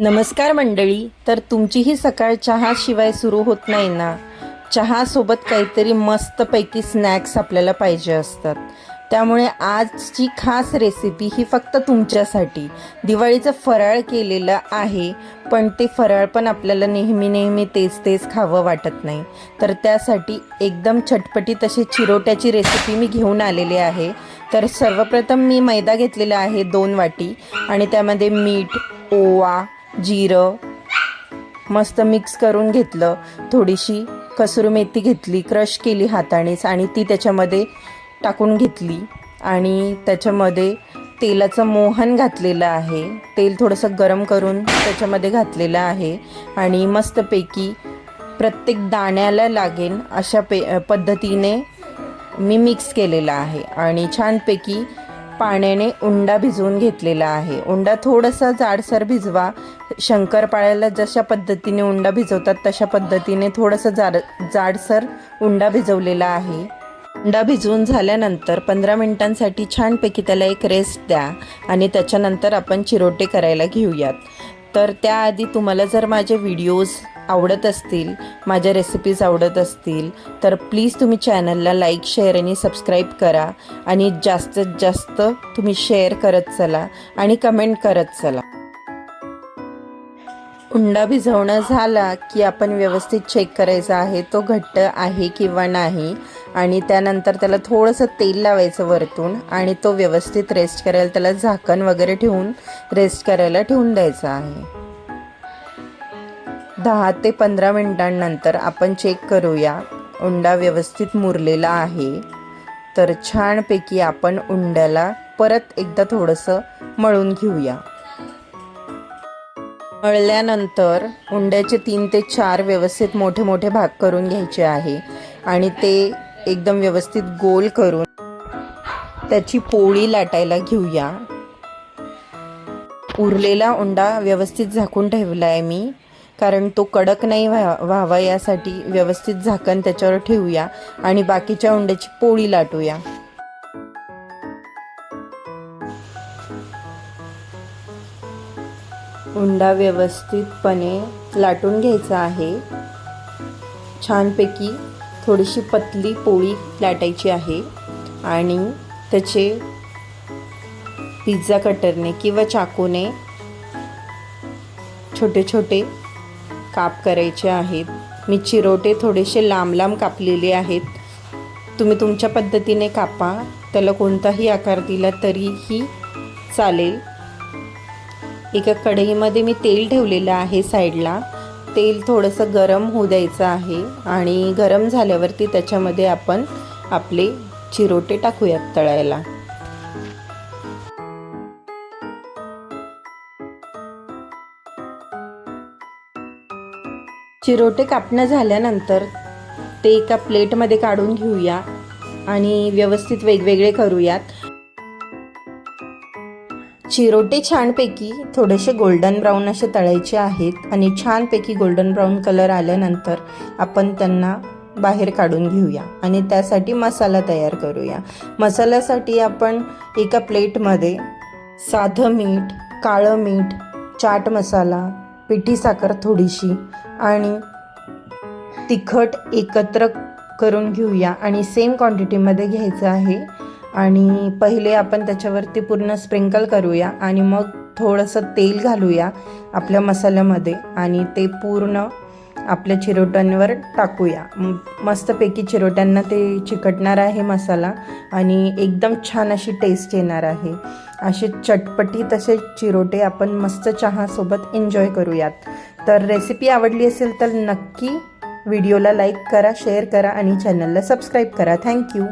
नमस्कार मंडळी तर तुमचीही सकाळ चहाशिवाय सुरू होत नाही ना? चहासोबत काहीतरी मस्तपैकी स्नॅक्स आपल्याला पाहिजे असतात. त्यामुळे आजची खास रेसिपी ही फक्त तुमच्यासाठी. दिवाळीचं फराळ केलेलं आहे पण ते फराळ पण आपल्याला नेहमी नेहमी तेच तेच खावं वाटत नाही. तर त्यासाठी एकदम छटपटी तशी चिरोट्याची रेसिपी मी घेऊन आलेली आहे. तर सर्वप्रथम मी मैदा घेतलेला आहे दोन वाटी आणि त्यामध्ये मीठ ओवा जिरं मस्त मिक्स करून घेतलं. थोडीशी कसुरी मेथी घेतली क्रश केली हातानेच आणि ती त्याच्यामध्ये टाकून घेतली. आणि त्याच्यामध्ये तेलाचं मोहन घातलेलं आहे. तेल थोडंसं गरम करून त्याच्यामध्ये घातलेलं आहे. आणि मस्तपैकी प्रत्येक दाण्याला लागेल अशा पे पद्धतीने मी मिक्स केलेलं आहे. आणि छानपैकी पाण्याने उंडा भिजवून घेतलेला आहे. उंडा थोडासा जाडसर भिजवा. शंकरपाळ्याला जशा पद्धतीने उंडा भिजवतात तशा पद्धतीने थोडंसं जाड जाडसर उंडा भिजवलेला आहे. उंडा भिजवून झाल्यानंतर पंधरा मिनिटांसाठी छानपैकी त्याला एक रेस्ट द्या आणि त्याच्यानंतर आपण चिरोटे करायला घेऊयात. तर त्याआधी तुम्हाला जर माझे व्हिडिओज आवडत असतील माझ्या रेसिपीज आवडत असतील तर प्लीज तुम्ही चॅनलला लाईक शेअर आणि सबस्क्राईब करा. आणि जास्तीत जास्त तुम्ही शेअर करत चला आणि कमेंट करत चला. उंडा भिजवणं झाला की आपण व्यवस्थित चेक करायचा आहे तो घट्ट आहे किंवा नाही. आणि त्यानंतर त्याला थोडंसं तेल लावायचं वरतून आणि तो व्यवस्थित रेस्ट करायला त्याला झाकण वगैरे ठेवून रेस्ट करायला ठेवून द्यायचा आहे. दहा ते पंधरा मिनिटांनंतर आपण चेक करूया. उंडा व्यवस्थित मुरलेला आहे. तर छानपैकी आपण उंड्याला परत एकदा थोडंसं मळून घेऊया. मळल्यानंतर उंड्याचे तीन ते चार व्यवस्थित मोठे मोठे भाग करून घ्यायचे आहे. आणि ते एकदम व्यवस्थित गोल करून त्याची पोळी लाटायला घेऊया. उरलेला उंडा व्यवस्थित झाकून ठेवला आहे मी. कारण तो कडक नाही व्हा व्हावा यासाठी व्यवस्थित झाकण त्याच्यावर ठेवूया आणि बाकीच्या उंड्याची पोळी लाटूया. उंडा व्यवस्थितपणे लाटून घ्यायचा आहे. छानपैकी थोडीशी पतली पोळी लाटायची आहे आणि त्याचे पिझ्झा कटरने किंवा चाकूने छोटे छोटे काप करायचे आहेत. मी चिरोटे थोडेसे लांब लांब कापलेले आहेत. तुम्ही तुमच्या पद्धतीने कापा. त्याला कोणताही आकार दिला तरीही चालेल. एका कढईमध्ये मी तेल ठेवलेलं आहे साईडला. तेल थोडंसं गरम होऊ द्यायचं आहे आणि गरम झाल्यावरती त्याच्यामध्ये आपण आपले चिरोटे टाकूयात तळायला. चिरोटे कापणं झाल्यानंतर ते एका प्लेटमध्ये काढून घेऊया आणि व्यवस्थित वेगवेगळे करूयात. चिरोटे छानपैकी थोडेसे गोल्डन ब्राऊन असे तळायचे आहेत आणि छानपैकी गोल्डन ब्राऊन कलर आल्यानंतर आपण त्यांना बाहेर काढून घेऊया आणि त्यासाठी मसाला तयार करूया. मसाल्यासाठी आपण एका प्लेटमध्ये साधं मीठ काळं मीठ चाट मसाला पिठी साखर थोडीशी आणि तिखट एकत्र करून घेऊया. आणि सेम क्वांटिटीमध्ये घ्यायचं आहे. आणि पहिले आपण त्याच्यावरती पूर्ण स्प्रिंकल करूया. आणि मग थोडंसं तेल घालूया आपल्या मसाल्यामध्ये. आणि ते पूर्ण आपल्या चिरोट्यांवर टाकूया. मस्तपैकी चिरोट्यांना ते चिकटणार आहे मसाला आणि एकदम छान अशी टेस्ट येणार आहे. असे चटपटी तसे चिरोटे आपण मस्त चहासोबत एन्जॉय करूयात. तर रेसिपी आवडली असेल तर नक्की व्हिडिओला लाईक करा शेअर करा आणि चॅनलला सबस्क्राईब करा. थँक्यू